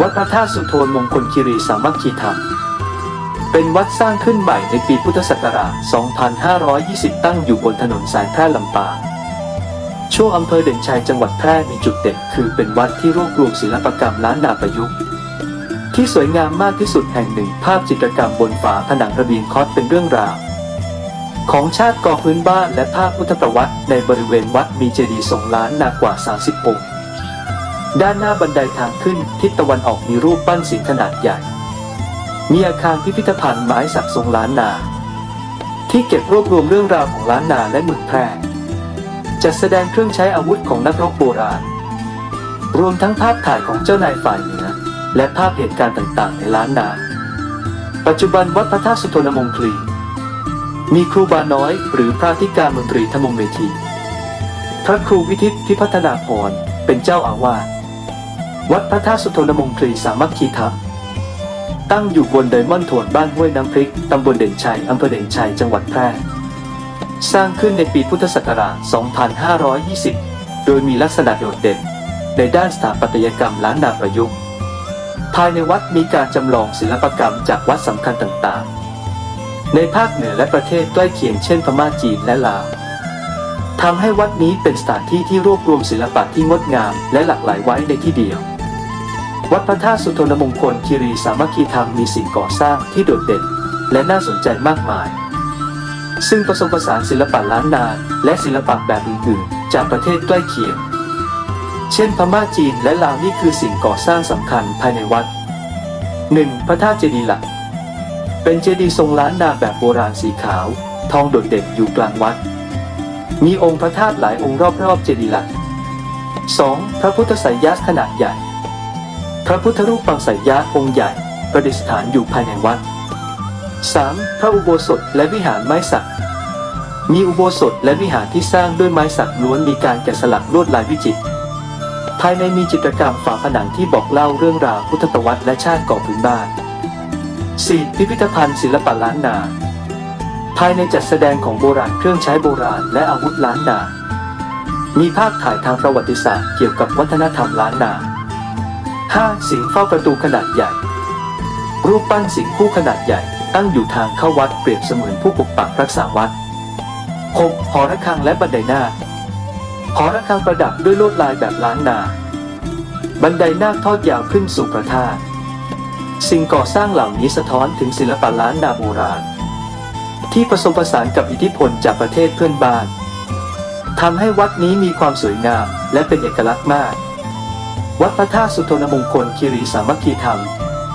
วัดพระธาตุสุโธนมงคลคีรีสามัคคีธรรม เป็นวัดสร้างขึ้นใหม่ในปีพุทธศักราช 2520 ตั้งอยู่บนถนนสายแพร่ลำปาง ช่วงอำเภอเด่นชัยจังหวัดแพร่มีจุดเด่นคือเป็นวัดที่รวบรวมศิลปกรรมล้านนาประยุกต์ ที่สวยงามมากที่สุดแห่งหนึ่ง ภาพจิตรกรรมบนฝาผนังระเบียงคอสเป็นเรื่องราวของชาติก่อพื้นบ้านและภาพพุทธประวัติในบริเวณวัดมีเจดีย์ทรงล้านนากว่า 30องค์ ด้านหน้าบันไดทางขึ้นทิศตะวันออกมีรูปปั้นสิงขนาดใหญ่ มีอาคารพิพิธภัณฑ์ไม้สักทรงล้านนา ที่เก็บรวบรวมเรื่องราวของล้านนาและเมืองแพร่จัดแสดงเครื่องใช้อาวุธของนักรบโบราณ รวมทั้งภาพถ่ายของเจ้านายฝ่ายเหนือและภาพเหตุการณ์ต่างๆ ในล้านนา ปัจจุบันวัดพระธาตุสุโธนมงคลี มีครูบาน้อย หรือพระธิการมนตรีธรรมงเวทีพระครูวิทิตพิพัฒนาพรเป็นเจ้าอาวาส วัดพระธาตุสุโธนมงคลีสามัคคีธรรมตั้งอยู่บนไดมอนด์โถนบ้านห้วยน้ำพริก ตำบลเด่นชัย อำเภอเด่นชัย จังหวัดแพร่ สร้างขึ้นในปีพุทธศักราช 2520 โดยมีลักษณะโดดเด่น ในด้านสถาปัตยกรรมล้านนาประยุกต์ ภายในวัดมีการจำลองศิลปกรรมจากวัดสำคัญต่างๆ ในภาคเหนือและประเทศใกล้เคียงเช่นพม่าจีนและลาวทำให้วัดนี้เป็นสถานที่ที่รวบรวมศิลปะที่งดงามและหลากหลายไว้ในที่เดียว วัดพระธาตุสุโธนมงคลคีรีสามัคคีธรรมมีสิ่งก่อสร้างที่โดดเด่น และน่าสนใจมากมาย ซึ่งผสมผสานศิลปะล้านนา และศิลปะแบบอื่นๆ จากประเทศใกล้เคียง เช่นพม่าจีนและลาวนี่คือสิ่งก่อสร้างสำคัญภายในวัด 1. พระธาตุเจดีย์หลัก เป็นเจดีย์ทรงล้านนาแบบโบราณสีขาว ทองโดดเด่นอยู่กลางวัด มีองค์พระธาตุหลายองค์รอบๆเจดีย์หลัก 2. พระพุทธไสยญาติขนาดใหญ่ พระพุทธรูปปางไสยญาองค์ใหญ่ประดิษฐานอยู่ภายในวัด 3. พระอุโบสถและวิหารไม้สัก มีอุโบสถและวิหารที่สร้างด้วยไม้สักล้วนมีการแกะสลักลวดลายวิจิตร ภายในมีจิตรกรรมฝาผนังที่บอกเล่าเรื่องราวพุทธประวัติและชาติก่อพื้นบ้าน 4. พิพิธภัณฑ์ศิลปะล้านนา ภายในจัดแสดงของโบราณเครื่องใช้โบราณและอาวุธล้านนา มีภาพถ่ายทางประวัติศาสตร์เกี่ยวกับวัฒนธรรมล้านนา 5. สิงเฝ้าประตูขนาดใหญ่ รูปปั้นสิงคู่ขนาดใหญ่ ตั้งอยู่ทางเข้าวัดเปรียบเสมือนผู้ปกปักรักษาวัด 6. หอระฆังและบันไดหน้าหอระฆังประดับด้วยลวดลายแบบล้านนา บันไดหน้าคทอดยาวขึ้นสู่พระธาตุสิ่งก่อสร้างเหล่านี้สะท้อนถึงศิลปะล้านนาโบราณ ที่ผสมผสานกับอิทธิพลจากประเทศเพื่อนบ้านทำให้วัดนี้มีความสวยงามและเป็นเอกลักษณ์มาก วัดพระธาตุสุโธนมงคลคีรีสามัคคีธรรม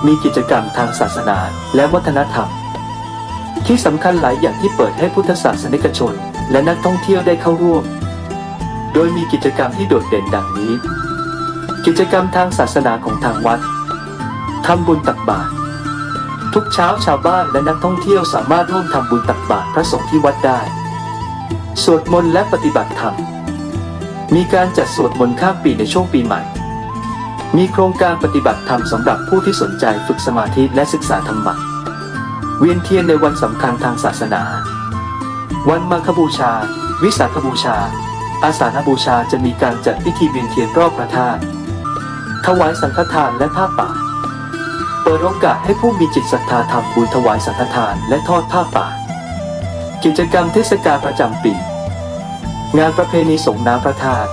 มีกิจกรรมทางศาสนาและวัฒนธรรม ที่สำคัญหลายอย่างที่เปิดให้พุทธศาสนิกชน และนักท่องเที่ยวได้เข้าร่วม โดยมีกิจกรรมที่โดดเด่นดังนี้ กิจกรรมทางศาสนาของทางวัดทำบุญตักบาตรทุกเช้าชาวบ้านและนักท่องเที่ยวสามารถร่วมทำบุญตักบาตรพระสงฆ์ที่วัดได้ สวดมนต์และปฏิบัติธรรม มีการจัดสวดมนต์ข้ามปีในช่วงปีใหม่ มีโครงการปฏิบัติธรรมสำหรับผู้ที่สนใจฝึกสมาธิและศึกษาธรรมะ เวียนเทียนในวันสำคัญทางศาสนา วันมาคบูชา วิสาขบูชา อาสาฬบูชาจะมีการจัดพิธีเวียนเทียนรอบพระธาตุ ถวายสังฆทานและผ้าป่า เปิดโอกาสให้ผู้มีจิตศรัทธาทำบุญถวายสังฆทานและทอดผ้าป่า กิจกรรมเทศกาลประจำปี งานประเพณีส่งน้ำพระธาตุ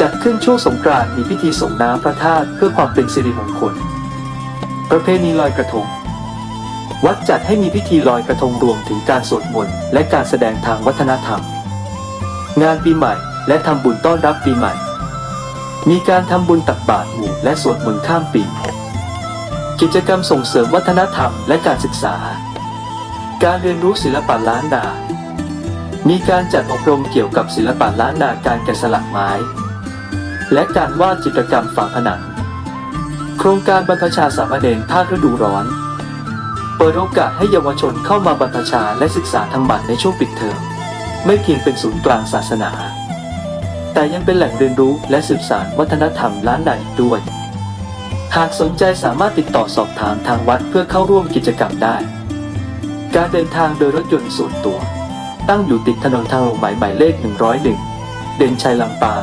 จัดขึ้นช่วงสงกรานต์มีพิธีส่งน้ำพระธาตุเพื่อความเป็นสิริมงคล ประเพณีลอยกระทง วัดจัดให้มีพิธีลอยกระทงรวมถึงการสวดมนต์และการแสดงทางวัฒนธรรม งานปีใหม่และทำบุญต้อนรับปีใหม่ มีการทำบุญตักบาตรหมู่และสวดมนต์ข้ามปี กิจกรรมส่งเสริมวัฒนธรรมและการศึกษา การเรียนรู้ศิลปะล้านนามีการจัดอบรมเกี่ยวกับศิลปะล้านนาการแกะสลักไม้ และการวาดจิตรกรรมฝาผนัง โครงการบรรพชาสามเณรภาคฤดูร้อน เปิดโอกาสให้เยาวชนเข้ามาบรรพชาและศึกษาธรรมะในช่วงปิดเทอมไม่เพียงเป็นศูนย์กลางศาสนา แต่ยังเป็นแหล่งเรียนรู้และสืบสานวัฒนธรรมล้านนาอีกด้วย หากสนใจสามารถติดต่อสอบถามทางวัดเพื่อเข้าร่วมกิจกรรมได้ การเดินทางโดยรถยนต์ส่วนตัว ตั้งอยู่ติดถนนทางหลวงหมายหมายเลข 101 เด่นชัยลำปาง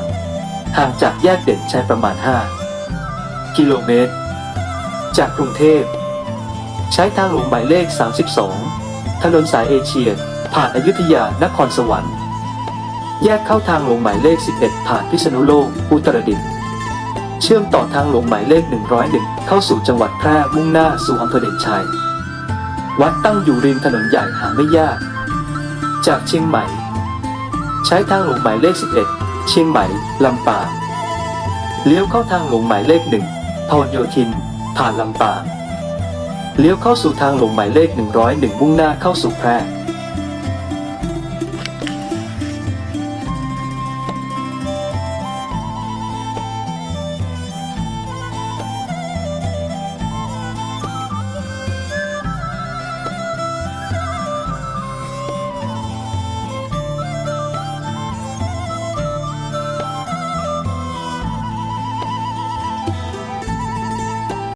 ห่างจากแยกเด่นชัยประมาณ 5 กิโลเมตร จากกรุงเทพ ใช้ทางหลวงหมายเลข 32 ถนนสายเอเชีย ผ่านอายุทยานครสวรรค์ แยกเข้าทางหลวงหมายเลข 11 ผ่านพิษณุโลก อุตรดิตถ์เชื่อมต่อทางหลวงหมายเลข 101 เข้าสู่จังหวัดแพร่มุ่งหน้าสู่อำเภอเด่นชัย วัดตั้งอยู่ริมถนนใหญ่หาไม่ยาก จากเชียงใหม่ ใช้ทางหลวงหมายเลข 11 เชียงใหม่ ลำปาง เลี้ยวเข้าทางหลวงหมายเลขหนึ่งพหลโยธิน ผ่านลำปาง เลี้ยวเข้าสู่ทางหลวงหมายเลข 101 มุ่งหน้าเข้าสู่แพร่